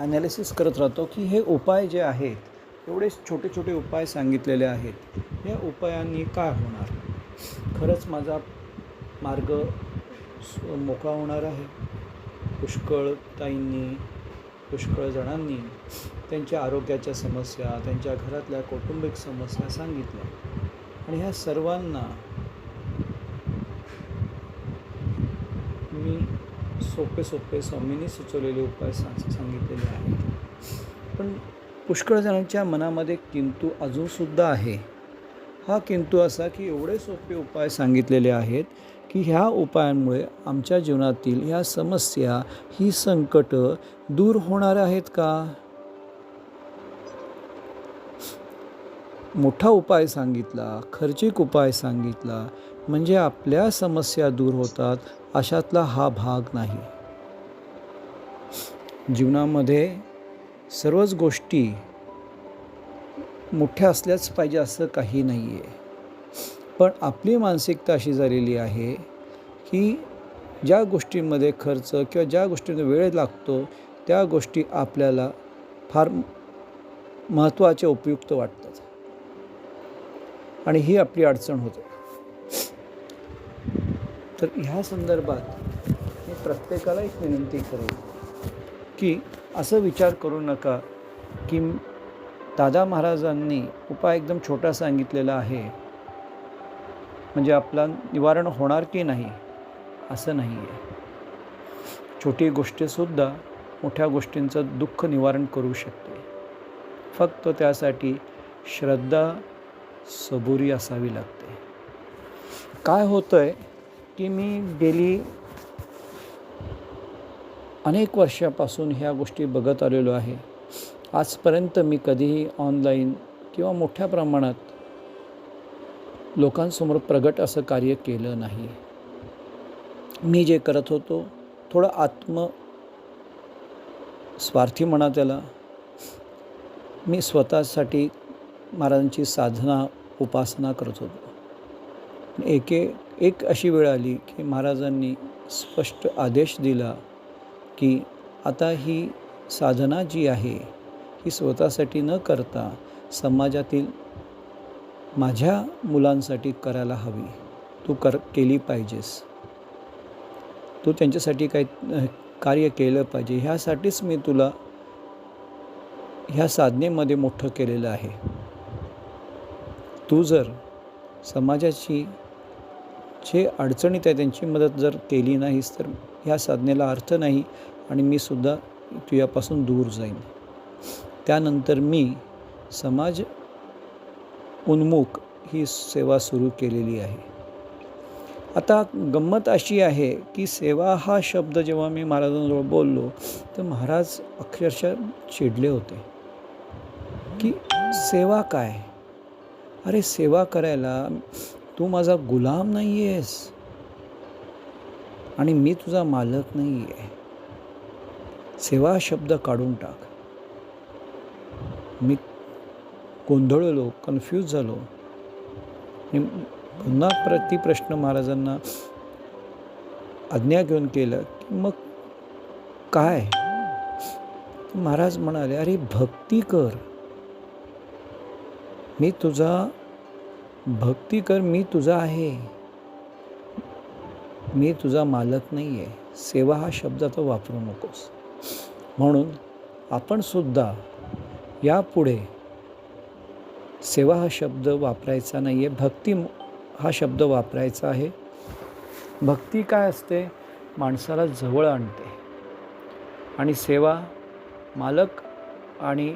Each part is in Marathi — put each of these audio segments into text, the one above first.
ॲनालिसिस करत राहतो की हे उपाय जे आहेत एवढे छोटे छोटे उपाय सांगितलेले आहेत या उपायांनी काय होणार? खरंच माझा मार्ग मोकळा होणार आहे. पुष्कळ ताईंनी पुष्कळ जणांनी त्यांच्या आरोग्याच्या समस्या त्यांच्या घरातल्या कौटुंबिक समस्या सांगितल्या. आणि ह्या सर्वांना मी सोपे सोपे स्वामींनी सुचवलेले उपाय सांग सांगितलेले आहेत. पण पुष्कळ जणांच्या मनामध्ये किंतू अजूनसुद्धा आहे. हा किंतू असा की एवढे सोपे उपाय सांगितलेले आहेत की ह्या उपायांमुळे आमच्या जीवनातील ह्या समस्या ही संकटं दूर होणार आहेत का? मोठा उपाय सांगितला खर्चिक उपाय सांगितला म्हणजे आपल्या समस्या दूर होतात अशातला हा भाग नाही. जीवनामध्ये सर्वच गोष्टी मोठ्या असल्याच पाहिजे असं काही नाही आहे पण आपली मानसिकता अशी झालेली आहे की ज्या गोष्टींमध्ये खर्च किंवा ज्या गोष्टींना वेळ लागतो त्या गोष्टी आपल्याला फार महत्त्वाच्या उपयुक्त वाटतात. आणि ही आपली अडचण होते. तर ह्या संदर्भात मी प्रत्येकाला एक विनंती करेन की असं विचार करू नका की दादा महाराजांनी उपाय एकदम छोटा सांगितलेला आहे. म्हणजे आपला निवारण होणार की नाही असं नाही आहे छोटी गोष्टीसुद्धा मोठ्या गोष्टींचं दुःख निवारण करू शकते. फक्त त्यासाठी श्रद्धा सबुरी असावी लागते. काय होतं आहे की मी गेली अनेक वर्षापासून ह्या गोष्टी बघत आलेलो आहे. आजपर्यंत मी कधीही ऑनलाईन किंवा मोठ्या प्रमाणात लोकांसमोर प्रगट असं कार्य केलं नाही. मी जे करत होतो थोडं आत्म स्वार्थी म्हणा त्याला मी स्वतःसाठी महाराजांची साधना उपासना करत होतो. एके एक अशी वेळ आली की महाराजांनी स्पष्ट आदेश दिला की आता ही साधना जी आहे ही स्वतःसाठी न करता समाजातील माझ्या मुलांसाठी करायला हवी. तू कर केली पाहिजेस. तू त्यांच्यासाठी काही कार्य केलं पाहिजे. ह्यासाठीच मी तुला ह्या साधनेमध्ये मोठं केलेलं आहे. तू जर समाजाची जे अडचणीत आहे त्यांची मदत जर केली नाहीस तर ह्या साधनेला अर्थ नाही आणि मी सुद्धा तुझ्यापासून दूर जाईन. त्यानंतर मी समाज उन्मुख ही सेवा सुरू केलेली आहे. आता गंमत अशी आहे की सेवा हा शब्द जेव्हा मी महाराजांजवळ बोललो तर महाराज अक्षरशः चिडले होते. की सेवा काय? अरे सेवा करायला तू माझा गुलाम नाही आहेस आणि मी तुझा मालक नाही आहे सेवा शब्द काढून टाक. मी गोंधळलो कन्फ्यूज झालो. पुन्हा प्रति प्रश्न महाराजांना आज्ञा घेऊन केलं की मग काय? महाराज म्हणाले अरे भक्ती कर. मी तुझा भक्ती कर मी तुझा आहे. मी तुझा मालक नाही आहे सेवा हा शब्द तो वापरू नकोस. म्हणून आपण सुद्धा यापुढे सेवा हा शब्द वापरायचा नाही आहे भक्ती हा शब्द वापरायचा आहे. भक्ती काय असते? माणसाला जवळ आणते. आणि सेवा मालक आणि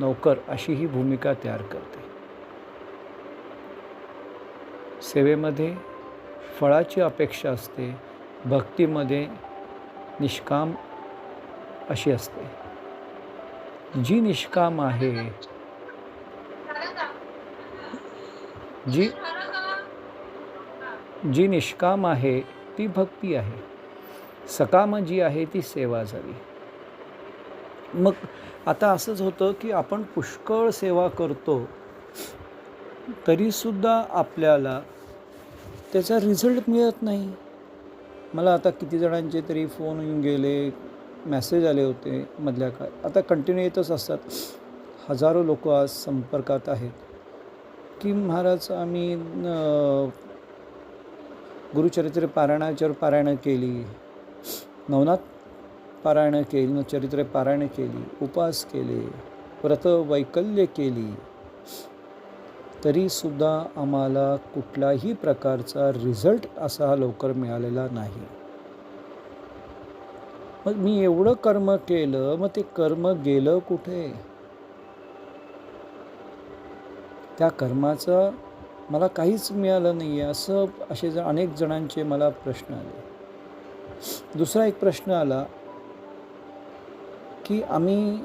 नोकर अशी ही भूमिका तयार करते. सेवेमध्ये फळाची अपेक्षा असते भक्तीमध्ये निष्काम अशी असते. जी निष्काम आहे जी जी निष्काम आहे ती भक्ती आहे. सकाम जी आहे ती सेवा झाली. मग आता असंच होतं की आपण पुष्कळ सेवा करतो तरीसुद्धा आपल्याला त्याचा रिझल्ट मिळत नाही. मला आता किती जणांचे तरी फोन येऊन गेले मेसेज आले होते मधल्या काळ आता कंटिन्यू येतच असतात. हजारो लोक आज संपर्कात आहेत. की महाराज आम्ही गुरुचरित्र पारायणाच्यावर पारायणं केली. नवनाथ पारायणं केली चरित्र पारायणं केली उपास केले व्रत वैकल्य केली. तरीसुद्धा आम्हाला कुठलाही प्रकारचा रिझल्ट असा लवकर मिळालेला नाही. मग मी एवढं कर्म केलं मग ते कर्म गेलं कुठे? त्या कर्माचं मला काहीच मिळालं नाही आहे असं असे जण अनेक जणांचे मला प्रश्न आले. दुसरा एक प्रश्न आला की आम्ही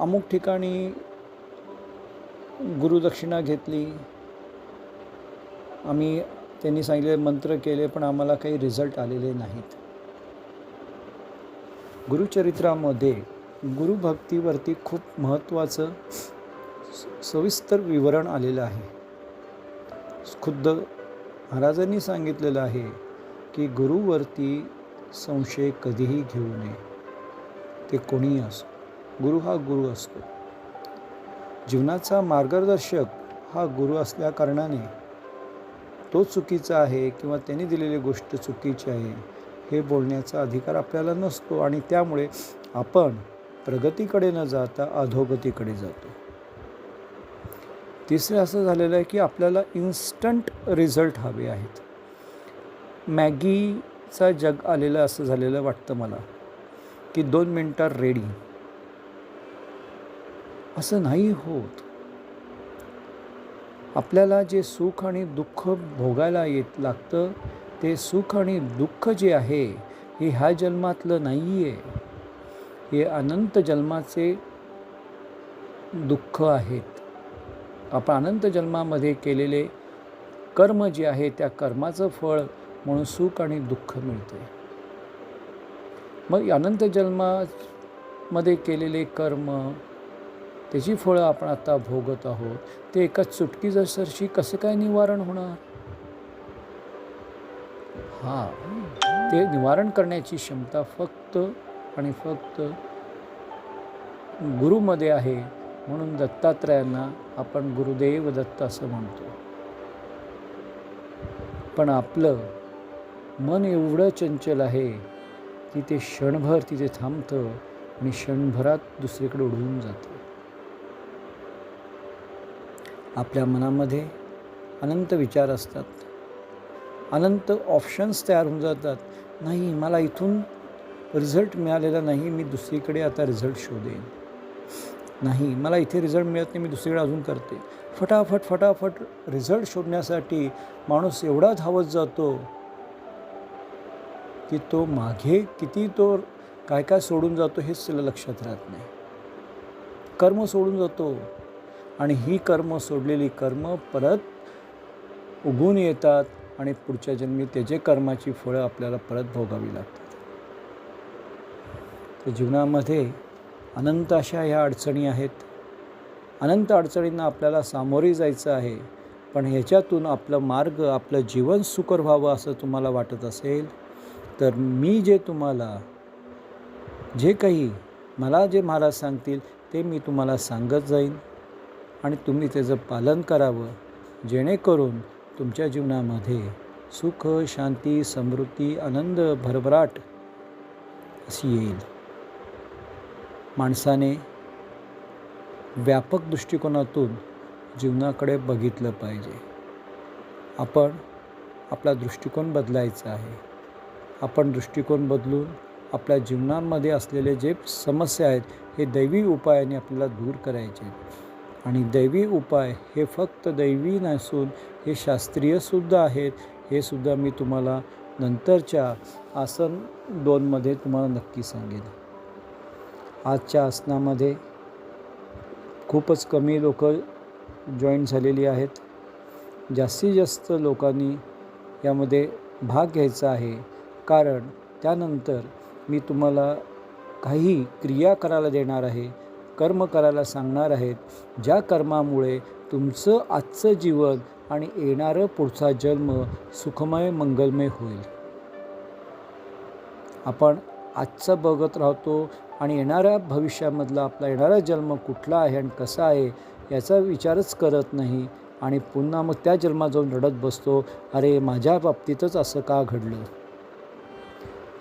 अमुक ठिकाणी गुरुदक्षिणा घेतली. आम्ही त्यांनी सांगितले मंत्र केले पण आम्हाला काही रिझल्ट आलेले नाहीत. गुरुचरित्रामध्ये गुरुभक्तीवरती खूप महत्त्वाचं सविस्तर विवरण आलेलं आहे. खुद्द महाराजांनी सांगितलेलं आहे की गुरुवरती संशय कधीही घेऊ नये. ते कोणीही असो गुरु हा गुरु असतो. जीवनाचा मार्गदर्शक हा गुरु असल्याकारणाने तो चुकीचा आहे किंवा त्यांनी दिलेली गोष्ट चुकीची आहे हे बोलण्याचा अधिकार आपल्याला नसतो आणि त्यामुळे आपण प्रगतीकडे न जाता अधोगतीकडे जातो. तिसरं असं झालेलं आहे की आपल्याला इन्स्टंट रिझल्ट हवे आहेत. मॅगीचा जग आलेलं असं झालेलं वाटतं मला की दोन मिनटात रेडी असं नाही होत. आपल्याला जे सुख आणि दुःख भोगायला येत लागतं ते सुख आणि दुःख जे आहे हे ह्या जन्मातलं नाही आहे हे अनंत जन्माचे दुःख आहेत. आपण अनंत जन्मामध्ये केलेले कर्म जे आहे त्या कर्माचं फळ म्हणून सुख आणि दुःख मिळते मग अनंत जन्मामध्ये केलेले कर्म त्याची फळं आपण आता भोगत आहोत. ते एका चुटकीसरशी कसं काय निवारण होणार? हां ते निवारण करण्याची क्षमता फक्त आणि फक्त गुरुमध्ये आहे म्हणून दत्तात्रयांना आपण गुरुदेव दत्त असं म्हणतो. पण आपलं मन एवढं चंचल आहे की ते क्षणभर तिथे थांबतं आणि क्षणभरात दुसरीकडे उडून जातं. आपल्या मनामध्ये अनंत विचार असतात. अनंत ऑप्शन्स तयार होऊन जातात. नाही मला इथून रिझल्ट मिळालेला नाही मी दुसरीकडे आता रिझल्ट शोधेन. नाही मला इथे रिझल्ट मिळत नाही मी दुसरीकडे अजून करते. फटाफट फटाफट रिझल्ट शोधण्यासाठी माणूस एवढा धावत जातो की तो मागे किती तो काय काय सोडून जातो हेच त्याला लक्षात राहत नाही. कर्म सोडून जातो. आणि ही कर्म सोडलेली कर्म परत उगून येतात आणि पुढच्या जन्मी त्याचे कर्माची फळं आपल्याला परत भोगावी लागतात. तर जीवनामध्ये अनंत अशा ह्या अडचणी आहेत. अनंत अडचणींना आपल्याला सामोरे जायचं आहे पण ह्याच्यातून आपलं मार्ग आपलं जीवन सुकर व्हावं असं तुम्हाला वाटत असेल तर मी जे तुम्हाला जे काही मला जे महाराज सांगतील ते मी तुम्हाला सांगत जाईन. आणि तुम्ही त्याचं पालन करावं जेणेकरून तुमच्या जीवनामध्ये सुख शांती समृद्धी आनंद भरभराट अशी येईल. माणसाने व्यापक दृष्टिकोनातून जीवनाकडे बघितलं पाहिजे. आपण आपला दृष्टिकोन बदलायचा आहे. आपण दृष्टिकोन बदलून आपल्या जीवनामध्ये असलेले जे समस्या आहेत हे दैवी उपायाने आपल्याला दूर करायचे आहेत. आणि दैवी उपाय हे फक्त दैवी नसून हे शास्त्रीयसुद्धा आहेत. हे सुद्धा मी तुम्हाला नंतरच्या आसन दोनमध्ये तुम्हाला नक्की सांगेन. आजच्या आसनामध्ये खूपच कमी लोक जॉईन झालेली आहेत. जास्तीत जास्त लोकांनी यामध्ये भाग घ्यायचा आहे. कारण त्यानंतर मी तुम्हाला काही क्रिया करायला देणार आहे. कर्म करायला सांगणार आहेत. ज्या कर्मामुळे तुमचं आजचं जीवन आणि येणारं पुढचा जन्म सुखमय मंगलमय होईल. आपण आजचं बघत राहतो आणि येणाऱ्या भविष्यामधला आपला येणारा जन्म कुठला आहे आणि कसा आहे याचा विचारच करत नाही आणि पुन्हा मग त्या जन्मात जाऊन रडत बसतो. अरे माझ्या बाबतीतच असं का घडलं?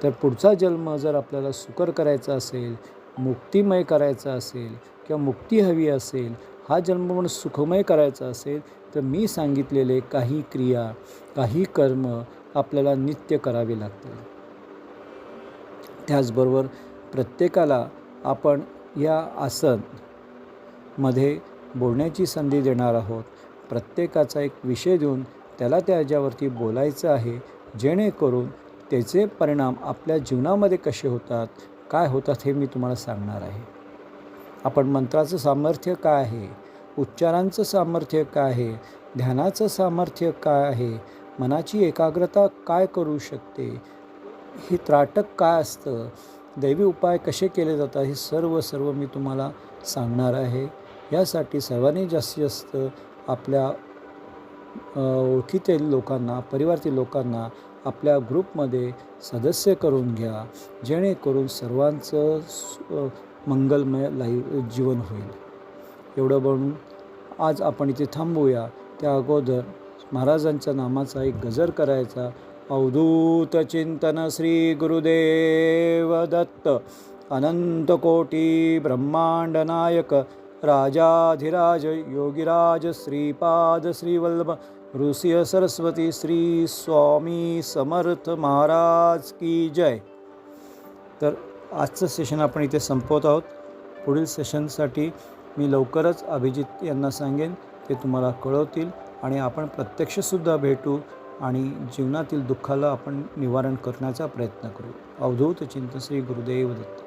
तर पुढचा जन्म जर आपल्याला सुकर करायचा असेल मुक्तिमय करायचा असेल किंवा मुक्ती हवी असेल हा जन्म म्हणून सुखमय करायचा असेल तर मी सांगितलेले काही क्रिया काही कर्म आपल्याला नित्य करावे लागतील. त्याचबरोबर प्रत्येकाला आपण या आसनमध्ये बोलण्याची संधी देणार आहोत. प्रत्येकाचा एक विषय देऊन त्याला त्याच्यावरती बोलायचं आहे जेणेकरून त्याचे परिणाम आपल्या जीवनामध्ये कसे होतात काय होतात हे मी तुम्हाला सांगणार आहे. आपण मंत्राचं सामर्थ्य काय आहे? उच्चारांचं सामर्थ्य काय आहे? ध्यानाचं सामर्थ्य काय आहे? मनाची एकाग्रता काय करू शकते? हे त्राटक काय असतं? दैवी उपाय कसे केले जातात? हे सर्व सर्व मी तुम्हाला सांगणार आहे. यासाठी सर्वांनी जास्तीत जास्त आपल्या ओळखीतील लोकांना परिवारातील लोकांना आपल्या ग्रुपमध्ये सदस्य करून घ्या जेणेकरून सर्वांचं मंगलमय लाईव जीवन होईल. एवढं बनून आज आपण इथे थांबूया. त्या अगोदर महाराजांच्या नामाचा एक गजर करायचा. अवधूत चिंतन श्री गुरुदेव दत्त अनंत कोटी ब्रह्मांड नायक राजाधिराज योगिराज श्रीपाद श्रीवल्लभ ऋषिय सरस्वती श्री स्वामी समर्थ महाराज की जय तर आजचं सेशन आपण इथे संपवत आहोत पुढील सेशनसाठी मी लवकरच अभिजित यांना सांगेन ते तुम्हाला कळवतील आणि आपण प्रत्यक्षसुद्धा भेटू आणि जीवनातील दुःखाला आपण निवारण करण्याचा प्रयत्न करू अवधूत चिंतन श्री गुरुदेव दत्त